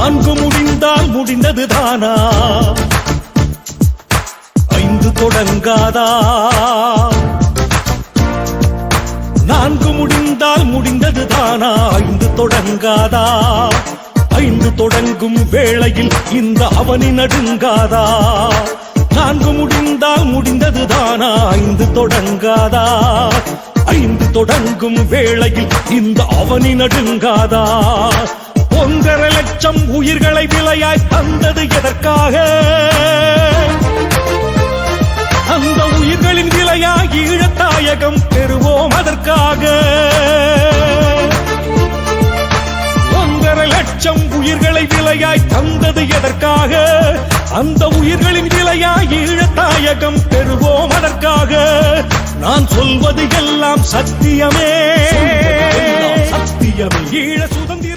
நான்கு முடிந்தால் முடிந்தது தானா ஐந்து தொடங்காதா? நான்கு முடிந்தால் முடிந்தது தானா ஐந்து தொடங்காதா? ஐந்து தொடங்கும் வேளையில் இந்த அவனி நடுங்காதா? நான்கு முடிந்தால் முடிந்தது தானா ஐந்து தொடங்காதா? ஐந்து தொடங்கும் வேளையில் இந்த அவனி நடுங்காதா? ஒன்றரை லட்சம் உயிர்களை விலையாய் தந்தது எதற்காக? அந்த உயிர்களின் விலையாய் ஈழத்தாயகம் பெறுவோம் அதற்காக. ஒன்றரை லட்சம் உயிர்களை விலையாய் தந்தது எதற்காக? அந்த உயிர்களின் விலையாய் ஈழத்தாயகம் பெறுவோம் அதற்காக. நான் சொல்வது எல்லாம் சத்தியமே. சத்தியமே. ஈழ சுத